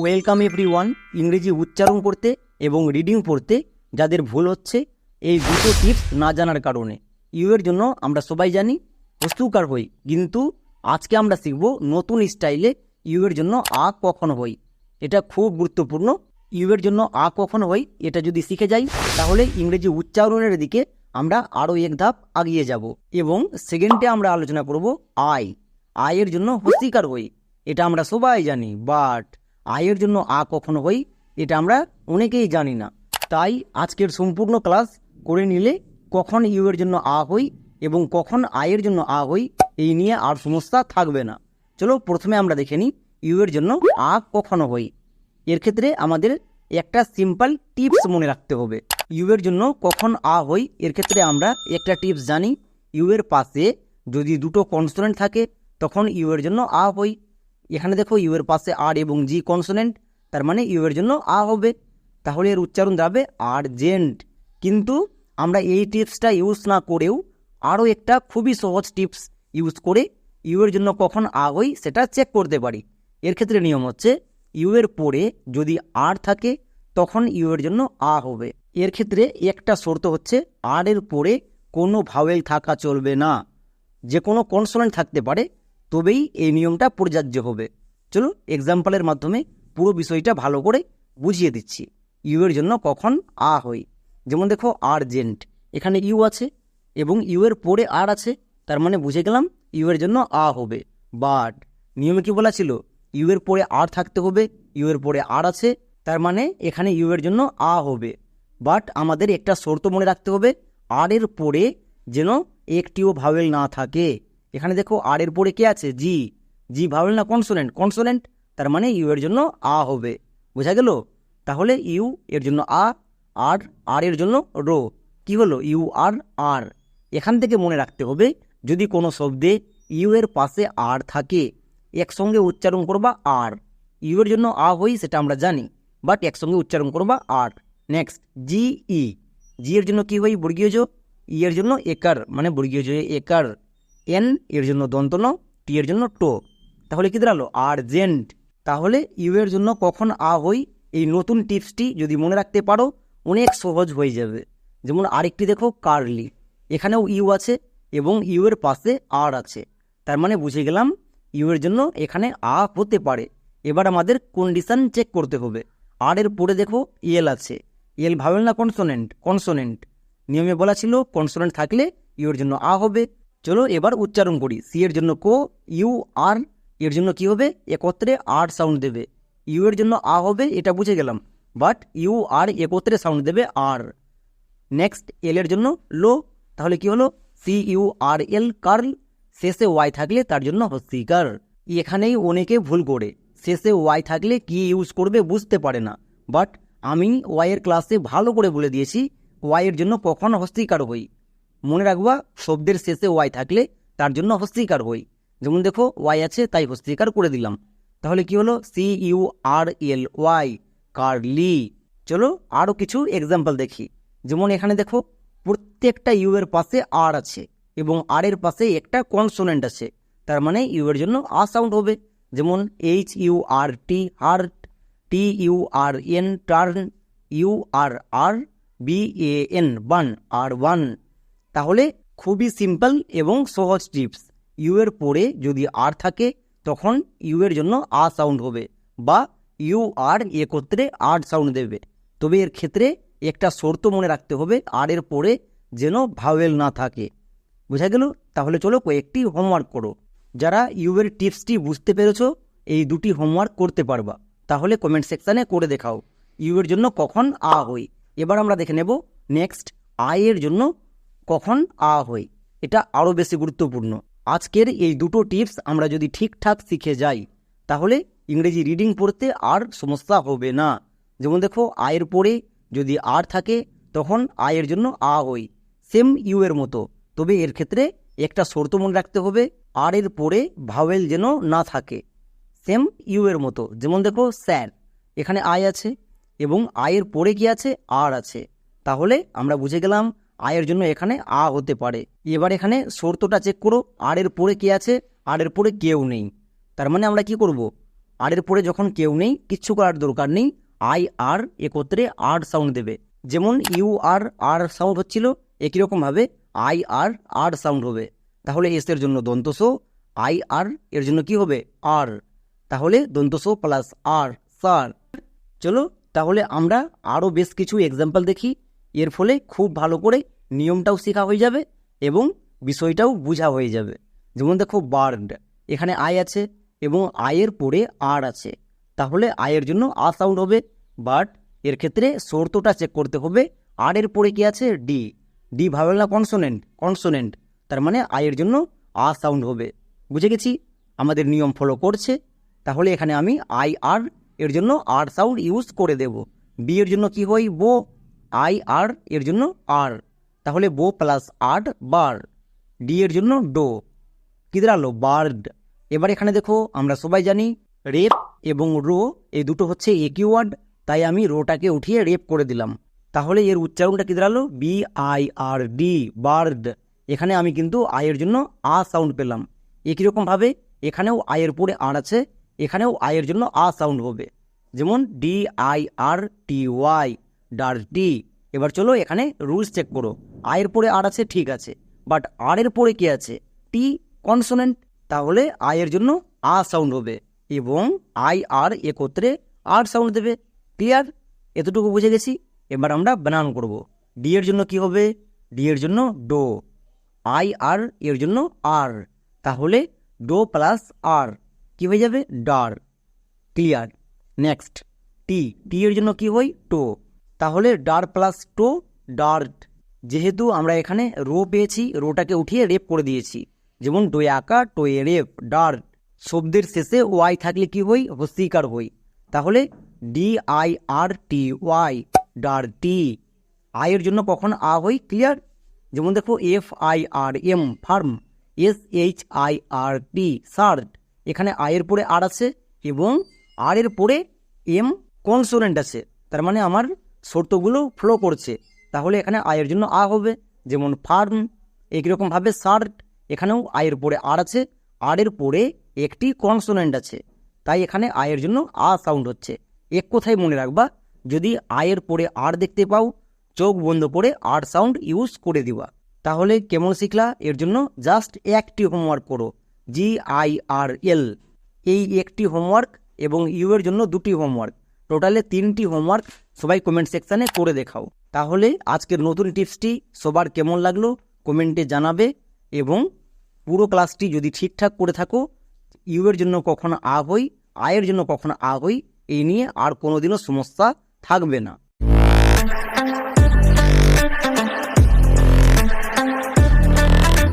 Welcome every one ইংরেজি উচ্চারণ করতে এবং রিডিং পড়তে যাদের ভুল হচ্ছে, এই দুটো টিপস না জানার কারণে। ইউ এর জন্য আমরা সবাই জানি হস্তুকার হই। কিন্তু আজকে আমরা শিখব নতুন স্টাইলে ইউ এর জন্য আ কখন হই। এটা খুব গুরুত্বপূর্ণ। ইউ এর জন্য আ কখন হই, এটা যদি শিখে যাই, তাহলে ইংরেজি উচ্চারণের দিকে আমরা আরও এক ধাপ আগিয়ে যাব। এবং সেকেন্ডে আমরা আলোচনা করব আয় আয়ের জন্য হস্তিকার হই। এটা আমরা সবাই জানি, বাট আয়ের জন্য আ কখন হই, এটা আমরা অনেকেই জানি না। তাই আজকের সম্পূর্ণ ক্লাস করে নিলে কখন ইউ এর জন্য আ হই এবং কখন আয়ের জন্য আ হই, এই নিয়ে আর সমস্যা থাকবে না। চলো প্রথমে আমরা দেখে নিই ইউ এর জন্য আ কখনো হই। এর ক্ষেত্রে আমাদের একটা সিম্পল টিপস মনে রাখতে হবে। ইউ এর জন্য কখন আ হই, এর ক্ষেত্রে আমরা একটা টিপস জানি। ইউ এর পাশে যদি দুটো কনসোনেন্ট থাকে, তখন ইউ এর জন্য আ হই। এখানে দেখো ইউ এর পাশে আর এবং জি কনসোনেন্ট তার মানে ইউ এর জন্য আ হবে। তাহলে এর উচ্চারণ দাঁড়াবে আর্জেন্ট কিন্তু আমরা এই টিপসটা ইউজ না করেও আরও একটা খুবই সহজ টিপস ইউজ করে ইউ এর জন্য কখন আ হই সেটা চেক করতে পারি। এর ক্ষেত্রে নিয়ম হচ্ছে ইউ এর পরে যদি আর থাকে তখন ইউ এর জন্য আ হবে। এর ক্ষেত্রে একটা শর্ত হচ্ছে আর এর পরে কোনো ভাওয়েল থাকা চলবে না। যে কোনো কনসোনেন্ট থাকতে পারে তবেই এই নিয়মটা প্রযোজ্য হবে। চলো এক্সাম্পলের মাধ্যমে পুরো বিষয়টা ভালো করে বুঝিয়ে দিচ্ছি। ইউ এর জন্য কখন আ হই যেমন দেখো, আর্জেন্ট। এখানে ইউ আছে এবং ইউ এর পরে আর আছে। তার মানে বুঝে গেলাম, ইউ এর জন্য আ হবে। বাট, নিয়মে কি বলা ছিল? ইউ এর পরে আর থাকতে হবে, ইউ এর পরে আর আছে, তার মানে এখানে ইউ এর জন্য আ হবে। বাট, আমাদের একটা শর্ত মনে রাখতে হবে, আর এর পরে যেন একটিও ভাওয়েল না থাকে। এখানে দেখো আর এর পরে কে আছে? জি। জি ভাওয়েল না কনসোনেন্ট কনসোনেন্ট তার মানে ইউ এর জন্য আ হবে। বোঝা গেল? তাহলে ইউ এর জন্য আ, আর আর এর জন্য রো। কি হলো? U, R R. এখান থেকে মনে রাখতে হবে, যদি কোনো শব্দে ইউ এর পাশে আর থাকে, একসঙ্গে উচ্চারণ করবা আর। ইউ এর জন্য আ হই সেটা আমরা জানি বাট একসঙ্গে উচ্চারণ করবা আর। নেক্সট জি, ই। জি এর জন্য কি হই? বর্গীয় ই এর জন্য একার মানে বর্গীয় একার। এন এর জন্য দন্তন টি এর জন্য টো। তাহলে কি দাঁড়াল? আর্জেন্ট তাহলে ইউ এর জন্য কখন আ হই? এই নতুন টিপসটি যদি মনে রাখতে পারো, অনেক সহজ হয়ে যাবে। যেমন আরেকটি দেখো কার্লি এখানেও ইউ আছে এবং ইউ এর পাশে আর আছে। তার মানে বুঝে গেলাম ইউ এর জন্য এখানে আ হতে পারে। এবার আমাদের কন্ডিশন চেক করতে হবে। আর এর পরে দেখো এল আছে। এল ভাবেল না কনসোনেন্ট কনসোনেন্ট নিয়মে বলা ছিল কনসোনেন্ট থাকলে ইউ এর জন্য আ হবে। চলো এবার উচ্চারণ করি। সি এর জন্য কো ইউ আর এর জন্য কি হবে? একত্রে আর সাউন্ড দেবে। ইউ এর জন্য আ হবে, এটা বুঝে গেলাম। বাট ইউ আর একত্রে সাউন্ড দেবে আর নেক্সট এল এর জন্য লো, তাহলে কি হলো? C U R L curl শেষে ওয়াই থাকলে তার জন্য হস্তিকার এখানেই অনেকে ভুল করে। শেষে ওয়াই থাকলে কি ইউজ করবে বুঝতে পারে না। বাট আমি ওয়াইয়ের ক্লাসে ভালো করে বলে দিয়েছি ওয়াইয়ের জন্য কখন হস্তিকার হই। মনে রাখবা, শব্দের শেষে ওয়াই থাকলে তার জন্য হস্তিকার হই। যেমন দেখো ওয়াই আছে, তাই হস্তিকার করে দিলাম। তাহলে কি হলো? C U R L Y curly চলো আরও কিছু এক্সাম্পল দেখি। যেমন এখানে দেখো, প্রত্যেকটা ইউ এর পাশে আর আছে এবং আর এর পাশে একটা কনসোনেন্ট আছে। তার মানে ইউ এর জন্য আ সাউন্ড হবে। যেমন H U R T hurt T U R N turn U R R B A N bun R one তাহলে খুবই সিম্পল এবং সহজ টিপস ইউ এর পরে যদি আর থাকে, তখন ইউ এর জন্য আ সাউন্ড হবে বা ইউ আর একত্রে আর সাউন্ড দেবে। তবে এর ক্ষেত্রে একটা শর্ত মনে রাখতে হবে আর এর পরে যেন ভাওয়েল না থাকে। বোঝা গেল? তাহলে চলো কয়েকটি হোমওয়ার্ক করো। যারা ইউ এর টিপসটি বুঝতে পেরেছ, এই দুটি হোমওয়ার্ক করতে পারবা। তাহলে কমেন্ট সেকশানে করে দেখাও। ইউ এর জন্য কখন আ হই এবার আমরা দেখে নেব নেক্সট আই এর জন্য কখন আ হই এটা আরও বেশি গুরুত্বপূর্ণ। আজকের এই দুটো টিপস আমরা যদি ঠিকঠাক শিখে যাই, তাহলে ইংরেজি রিডিং পড়তে আর সমস্যা হবে না। যেমন দেখো, আয়ের পরে যদি আর থাকে, তখন আয়ের জন্য আ হই সেম ইউ এর মতো। তবে এর ক্ষেত্রে একটা শর্ত মনে রাখতে হবে আর এর পরে ভাওয়েল যেন না থাকে। সেম ইউ এর মতো। যেমন দেখো, স্যার, এখানে আয় আছে এবং আয়ের পরে কি আছে? আর আছে। তাহলে আমরা বুঝে গেলাম আয়ের জন্য এখানে আ হতে পারে। এবার এখানে শর্তটা চেক করো আর এর পরে কে আছে আর এর পরে কেউ নেই। তার মানে আমরা কি করব? আর এর পরে যখন কেউ নেই, কিচ্ছু করার দরকার নেই, আই, আর একত্রে আর সাউন্ড দেবে। যেমন ইউ, আর আর সাউন্ড হচ্ছিল, একই রকমভাবে আই, আর আর সাউন্ড হবে। তাহলে এস এর জন্য দন্তস আই, আর এর জন্য কি হবে? আর। তাহলে দন্তস প্লাস আর সার চলো, তাহলে আমরা আরও বেশ কিছু এক্সাম্পল দেখি। এর ফলে খুব ভালো করে নিয়মটাও শেখা হয়ে যাবে এবং বিষয়টাও বোঝা হয়ে যাবে। যেমন দেখো, বার্ড, এখানে আয় আছে এবং আয়ের পরে আর আছে। তাহলে আয়ের জন্য আ সাউন্ড হবে, বাট এর ক্ষেত্রে শর্তটা চেক করতে হবে, আর এর পরে কি আছে? ডি। ডি ভালো না কনসোনেন্ট কনসোনেন্ট তার মানে আয়ের জন্য আ সাউন্ড হবে। বুঝে গেছি? আমাদের নিয়ম ফলো করছে। তাহলে এখানে আমি আই আর এর জন্য আর সাউন্ড ইউজ করে দেব। বি এর জন্য কি হয়? বো। আই আর এর জন্য আর। তাহলে বো প্লাস আর্ট বার। ডি এর জন্য ডো। কি দাঁড়াল? বার্ড। এবার এখানে দেখো, আমরা সবাই জানি রেপ এবং রো, এই দুটো হচ্ছে একই ওয়ার্ড। তাই আমি রোটাকে উঠিয়ে রেপ করে দিলাম। তাহলে এর উচ্চারণটা কি দাঁড়াল? B I R D, bird. এখানে আমি কিন্তু আয়ের জন্য আ সাউন্ড পেলাম। একই রকমভাবে এখানেও আয়ের পরে আর আছে, এখানেও আয়ের জন্য আ সাউন্ড হবে। যেমন D I R T Y. Dirty এবার চলো এখানে রুলস চেক করো। আয়ের পরে আর আছে ঠিক আছে, বাট আর এর পরে কি আছে? টি কনসোনেন্ট, তাহলে আয়ের জন্য আ সাউন্ড হবে এবং আই আর একত্রে আর সাউন্ড দেবে। ক্লিয়ার? এতটুকু বুঝে গেছি। এবার আমরা বানান করব। ডি এর জন্য কি হবে? ডি এর জন্য ডো। আই আর এর জন্য আর। তাহলে ডো প্লাস আর কি হয়ে যাবে? ডার। ক্লিয়ার? নেক্সট। টি। টি এর জন্য কি হয়? টো। তাহলে ডার প্লাস টো ডার্ট যেহেতু আমরা এখানে রো পেয়েছি রোটাকে উঠিয়ে রেপ করে দিয়েছি। যেমন ডোয়ে আঁকা টোয়ে রেপ ডার্ট শব্দের শেষে ওয়াই থাকলে কি হই? হস্তিকার হই। তাহলে D I R T Y dirty আয়ের জন্য কখন আ হই? ক্লিয়ার যেমন দেখো F I R M firm S H I R T shirt এখানে আয়ের পরে আর আছে এবং আর এর পরে এম কনসোনেন্ট আছে। তার মানে আমার শর্তগুলো ফ্লো করছে, তাহলে এখানে আয়ের জন্য আ হবে। যেমন ফার্ম একইরকমভাবে শার্ট এখানেও আয়ের পরে আর আছে। আর এর পরে একটি কনসোনেন্ট আছে। তাই এখানে আয়ের জন্য আ সাউন্ড হচ্ছে। এক কথাই মনে রাখবা, যদি আয়ের পরে আর দেখতে পাও, চোখ বন্ধ করে আর সাউন্ড ইউজ করে দিবা। তাহলে কেমন শিখলা? এর জন্য জাস্ট একটি হোমওয়ার্ক করো। জি আই আর এল এই একটি হোমওয়ার্ক এবং ইউ এর জন্য দুটি হোমওয়ার্ক টোটালে তিনটি হোমওয়ার্ক সবাই কমেন্ট সেকশানে করে দেখাও। তাহলে আজকের নতুন টিপসটি সবার কেমন লাগল কমেন্টে জানাবে এবং পুরো ক্লাসটি যদি ঠিকঠাক করে থাকো ইউয়ের জন্য কখনো আ হই আয়ের জন্য কখনো আ হই, এই নিয়ে আর কোনোদিনও সমস্যা থাকবে না।